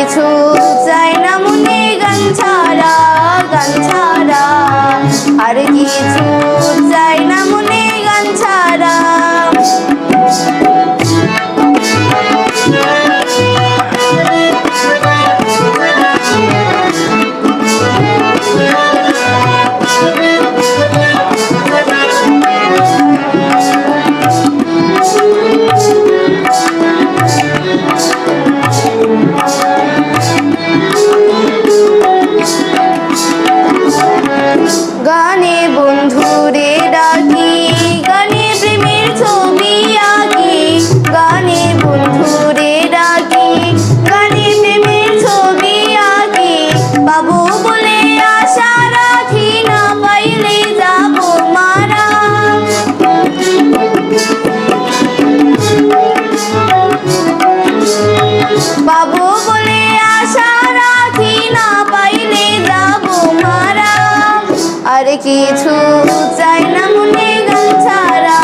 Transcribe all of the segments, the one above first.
কিছু চাই না মনে গান ছাড়া গান ছাড়া। আর কিছু চাই না মনে কিছু চাই না মনে গান ছাড়া।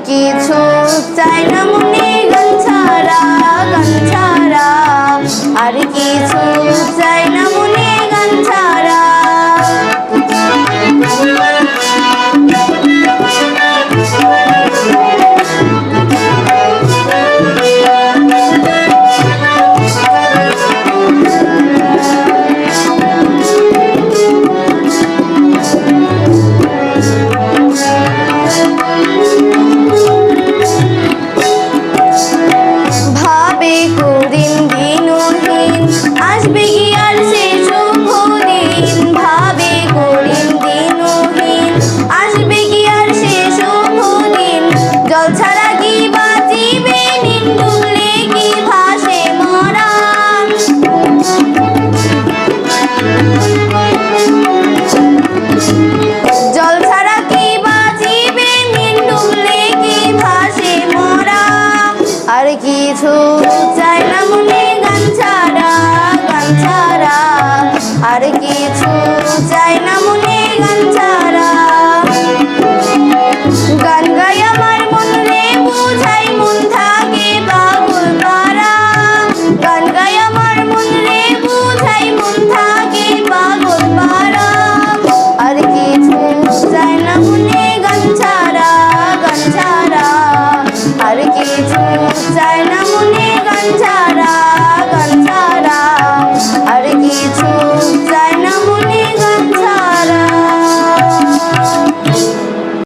কিছু চাই না মনে গান ছাড়া গান ছাড়া। আর কিছু কিছু চাই না মনে গান ছাড়া গান ছাড়া। আর কিছু